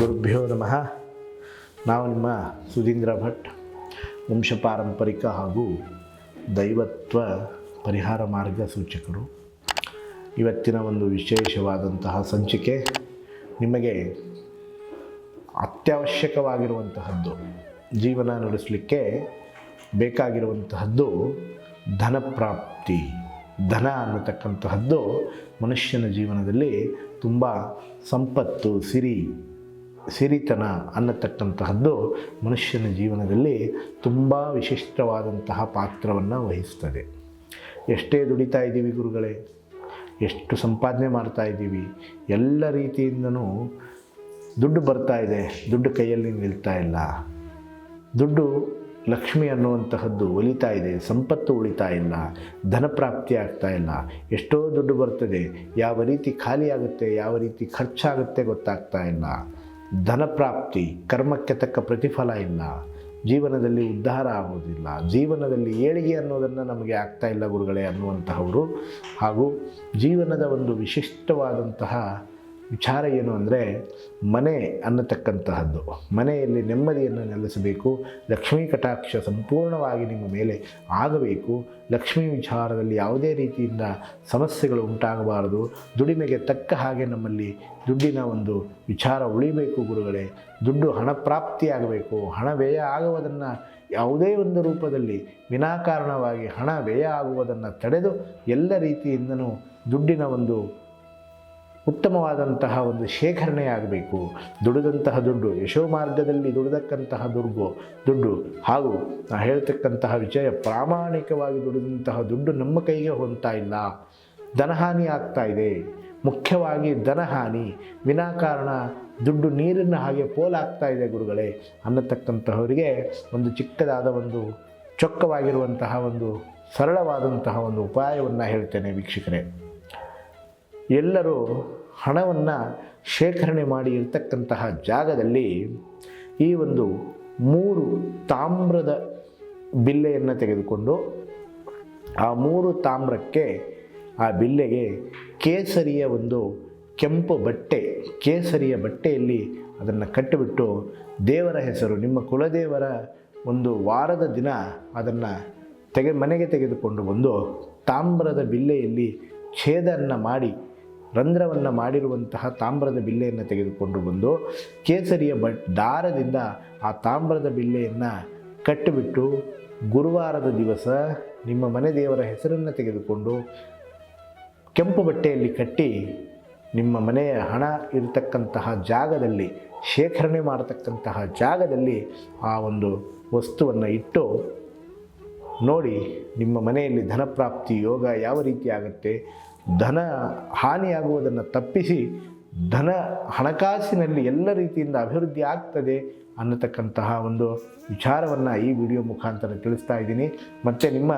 ಗುರುಭ್ಯೋ ನಮಃ. ನಾವು ನಿಮ್ಮ ಸುಧೀಂದ್ರ ಭಟ್, ವಂಶ ಪಾರಂಪರಿಕ ಹಾಗೂ ದೈವತ್ವ ಪರಿಹಾರ ಮಾರ್ಗ ಸೂಚಕರು. ಇವತ್ತಿನ ಒಂದು ವಿಶೇಷವಾದಂತಹ ಸಂಚಿಕೆ ನಿಮಗೆ ಅತ್ಯವಶ್ಯಕವಾಗಿರುವಂತಹದ್ದು, ಜೀವನ ನಡೆಸಲಿಕ್ಕೆ ಬೇಕಾಗಿರುವಂತಹದ್ದು ಧನ ಪ್ರಾಪ್ತಿ ಧನ ಅನ್ನತಕ್ಕಂತಹದ್ದು ಮನುಷ್ಯನ ಜೀವನದಲ್ಲಿ ತುಂಬ ಸಂಪತ್ತು, ಸಿರಿ ಸಿರಿತನ ಅನ್ನತಕ್ಕಂತಹದ್ದು ಮನುಷ್ಯನ ಜೀವನದಲ್ಲಿ ತುಂಬ ವಿಶಿಷ್ಟವಾದಂತಹ ಪಾತ್ರವನ್ನು ವಹಿಸ್ತದೆ. ಎಷ್ಟೇ ದುಡಿತಾ ಇದ್ದೀವಿ ಗುರುಗಳೇ, ಎಷ್ಟು ಸಂಪಾದನೆ ಮಾಡ್ತಾ ಇದ್ದೀವಿ, ಎಲ್ಲ ರೀತಿಯಿಂದನೂ ದುಡ್ಡು ಬರ್ತಾ ಇದೆ, ದುಡ್ಡು ಕೈಯಲ್ಲಿ ನಿಲ್ತಾ ಇಲ್ಲ. ದುಡ್ಡು ಲಕ್ಷ್ಮಿ ಅನ್ನುವಂತಹದ್ದು ಒಲಿತಾ ಇದೆ, ಸಂಪತ್ತು ಉಳಿತಾ ಇಲ್ಲ ಧನಪ್ರಾಪ್ತಿ ಆಗ್ತಾ ಇಲ್ಲ. ಎಷ್ಟೋ ದುಡ್ಡು ಬರ್ತದೆ, ಯಾವ ರೀತಿ ಖಾಲಿಯಾಗುತ್ತೆ ಯಾವ ರೀತಿ ಖರ್ಚಾಗುತ್ತೆ ಗೊತ್ತಾಗ್ತಾ ಇಲ್ಲ. ಧನ ಪ್ರಾಪ್ತಿ ಕರ್ಮಕ್ಕೆ ತಕ್ಕ ಪ್ರತಿಫಲ ಇಲ್ಲ, ಜೀವನದಲ್ಲಿ ಉದ್ಧಾರ ಆಗೋದಿಲ್ಲ, ಜೀವನದಲ್ಲಿ ಏಳಿಗೆ ಅನ್ನೋದನ್ನು ನಮಗೆ ಆಗ್ತಾ ಇಲ್ಲ ಗುರುಗಳೇ ಅನ್ನುವಂತಹವರು ಹಾಗೂ ಜೀವನದ ಒಂದು ವಿಶಿಷ್ಟವಾದಂತಹ ವಿಚಾರ ಏನು ಅಂದರೆ ಮನೆ ಅನ್ನತಕ್ಕಂತಹದ್ದು. ಮನೆಯಲ್ಲಿ ನೆಮ್ಮದಿಯನ್ನು ನೆಲೆಸಬೇಕು, ಲಕ್ಷ್ಮೀ ಕಟಾಕ್ಷ ಸಂಪೂರ್ಣವಾಗಿ ನಿಮ್ಮ ಮೇಲೆ ಆಗಬೇಕು. ಲಕ್ಷ್ಮೀ ವಿಚಾರದಲ್ಲಿ ಯಾವುದೇ ರೀತಿಯಿಂದ ಸಮಸ್ಯೆಗಳು ಉಂಟಾಗಬಾರದು. ದುಡಿಮೆಗೆ ತಕ್ಕ ಹಾಗೆ ನಮ್ಮಲ್ಲಿ ದುಡ್ಡಿನ ಒಂದು ವಿಚಾರ ಉಳಿಬೇಕು ಗುರುಗಳೇ. ದುಡ್ಡು ಹಣ ಪ್ರಾಪ್ತಿಯಾಗಬೇಕು ಹಣ ವ್ಯಯ ಆಗುವುದನ್ನು ಯಾವುದೇ ಒಂದು ರೂಪದಲ್ಲಿ ವಿನಾಕಾರಣವಾಗಿ ಹಣ ವ್ಯಯ ಆಗುವುದನ್ನು ತಡೆದು ಎಲ್ಲ ರೀತಿಯಿಂದನೂ ದುಡ್ಡಿನ ಒಂದು ಉತ್ತಮವಾದಂತಹ ಒಂದು ಶೇಖರಣೆ ಆಗಬೇಕು. ದುಡಿದಂತಹ ದುಡ್ಡು, ಯಶೋ ಮಾರ್ಗದಲ್ಲಿ ದುಡಿದಕ್ಕಂತಹ ದುರ್ಗು ದುಡ್ಡು ಹಾಗೂ ನಾ ಹೇಳ್ತಕ್ಕಂತಹ ವಿಷಯ ಪ್ರಾಮಾಣಿಕವಾಗಿ ದುಡಿದಂತಹ ದುಡ್ಡು ನಮ್ಮ ಕೈಗೆ ಹೊಂತಾ ಇಲ್ಲ. ಧನಹಾನಿ ಆಗ್ತಾ ಇದೆ. ಮುಖ್ಯವಾಗಿ ಧನಹಾನಿ ವಿನಾಕಾರಣ ದುಡ್ಡು ನೀರಿನ ಹಾಗೆ ಪೋಲಾಗ್ತಾ ಇದೆ ಗುರುಗಳೇ. ಅನ್ನತಕ್ಕಂತಹವರಿಗೆ ಒಂದು ಚಿಕ್ಕದಾದ ಒಂದು ಚೊಕ್ಕವಾಗಿರುವಂತಹ ಒಂದು ಸರಳವಾದಂತಹ ಒಂದು ಉಪಾಯವನ್ನು ಹೇಳ್ತೇನೆ ವೀಕ್ಷಕರೇ. ಎಲ್ಲರೂ ಹಣವನ್ನು ಶೇಖರಣೆ ಮಾಡಿ ಇರ್ತಕ್ಕಂತಹ ಜಾಗದಲ್ಲಿ ಈ ಒಂದು ಮೂರು ತಾಮ್ರದ ಬಿಲ್ಲೆಯನ್ನು ತೆಗೆದುಕೊಂಡು ಆ ಮೂರು ತಾಮ್ರಕ್ಕೆ ಆ ಬಿಲ್ಲೆಗೆ ಕೇಸರಿಯ ಒಂದು ಕೆಂಪು ಬಟ್ಟೆ, ಕೇಸರಿಯ ಬಟ್ಟೆಯಲ್ಲಿ ಅದನ್ನು ಕಟ್ಟಿಬಿಟ್ಟು ದೇವರ ಹೆಸರು, ನಿಮ್ಮ ಕುಲದೇವರ ಒಂದು ವಾರದ ದಿನ ಅದನ್ನು ತೆಗೆ ಮನೆಗೆ ತೆಗೆದುಕೊಂಡು ಬಂದು ತಾಮ್ರದ ಬಿಲ್ಲೆಯಲ್ಲಿ ಛೇದನ್ನು ಮಾಡಿ ರಂಧ್ರವನ್ನು ಮಾಡಿರುವಂತಹ ತಾಮ್ರದ ಬಿಲ್ಲೆಯನ್ನು ತೆಗೆದುಕೊಂಡು ಬಂದು ಕೇಸರಿಯ ಬ, ದಾರದಿಂದ ಆ ತಾಮ್ರದ ಬಿಲ್ಲೆಯನ್ನು ಕಟ್ಟಿಬಿಟ್ಟು ಗುರುವಾರದ ದಿವಸ ನಿಮ್ಮ ಮನೆ ದೇವರ ಹೆಸರನ್ನು ತೆಗೆದುಕೊಂಡು ಕೆಂಪು ಬಟ್ಟೆಯಲ್ಲಿ ಕಟ್ಟಿ ನಿಮ್ಮ ಮನೆಯ ಹಣ ಇರತಕ್ಕಂತಹ ಜಾಗದಲ್ಲಿ, ಶೇಖರಣೆ ಮಾಡತಕ್ಕಂತಹ ಜಾಗದಲ್ಲಿ ಆ ಒಂದು ವಸ್ತುವನ್ನು ಇಟ್ಟು ನೋಡಿ ನಿಮ್ಮ ಮನೆಯಲ್ಲಿ ಧನಪ್ರಾಪ್ತಿ ಯೋಗ ಯಾವ ರೀತಿ ಆಗುತ್ತೆ ಧನ ಹಾನಿಯಾಗುವುದನ್ನು ತಪ್ಪಿಸಿ ಧನ ಹಣಕಾಸಿನಲ್ಲಿ ಎಲ್ಲ ರೀತಿಯಿಂದ ಅಭಿವೃದ್ಧಿ ಆಗ್ತದೆ ಅನ್ನತಕ್ಕಂತಹ ಒಂದು ವಿಚಾರವನ್ನು ಈ ವಿಡಿಯೋ ಮುಖಾಂತರ ತಿಳಿಸ್ತಾ ಇದ್ದೀನಿ. ಮತ್ತು ನಿಮ್ಮ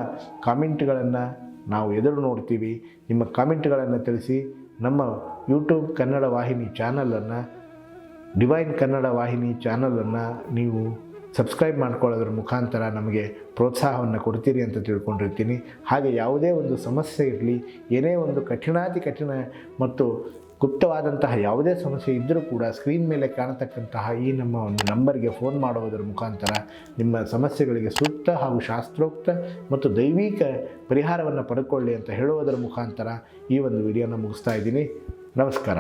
ಕಾಮೆಂಟ್ಗಳನ್ನು ನಾವು ಎದುರು ನೋಡ್ತೀವಿ. ನಿಮ್ಮ ಕಾಮೆಂಟ್ಗಳನ್ನು ತಿಳಿಸಿ ನಮ್ಮ ಯೂಟ್ಯೂಬ್ ಕನ್ನಡ ವಾಹಿನಿ ಚಾನಲನ್ನು, ಡಿವೈನ್ ಕನ್ನಡ ವಾಹಿನಿ ಚಾನಲನ್ನು ನೀವು ಸಬ್ಸ್ಕ್ರೈಬ್ ಮಾಡ್ಕೊಳ್ಳೋದ್ರ ಮುಖಾಂತರ ನಮಗೆ ಪ್ರೋತ್ಸಾಹವನ್ನು ಕೊಡ್ತೀರಿ ಅಂತ ತಿಳ್ಕೊಂಡಿರ್ತೀನಿ. ಹಾಗೆ ಯಾವುದೇ ಒಂದು ಸಮಸ್ಯೆ ಇರಲಿ, ಏನೇ ಒಂದು ಕಠಿಣಾತಿ ಕಠಿಣ ಮತ್ತು ಗುಪ್ತವಾದಂತಹ ಯಾವುದೇ ಸಮಸ್ಯೆ ಇದ್ದರೂ ಕೂಡ ಸ್ಕ್ರೀನ್ ಮೇಲೆ ಕಾಣತಕ್ಕಂತಹ ಈ ನಮ್ಮ ಒಂದು ನಂಬರ್ಗೆ ಫೋನ್ ಮಾಡುವುದರ ಮುಖಾಂತರ ನಿಮ್ಮ ಸಮಸ್ಯೆಗಳಿಗೆ ಸೂಕ್ತ ಹಾಗೂ ಶಾಸ್ತ್ರೋಕ್ತ ಮತ್ತು ದೈವಿಕ ಪರಿಹಾರವನ್ನು ಪಡ್ಕೊಳ್ಳಿ ಅಂತ ಹೇಳುವುದರ ಮುಖಾಂತರ ಈ ಒಂದು ವಿಡಿಯೋನ ಮುಗಿಸ್ತಾ ಇದ್ದೀನಿ. ನಮಸ್ಕಾರ.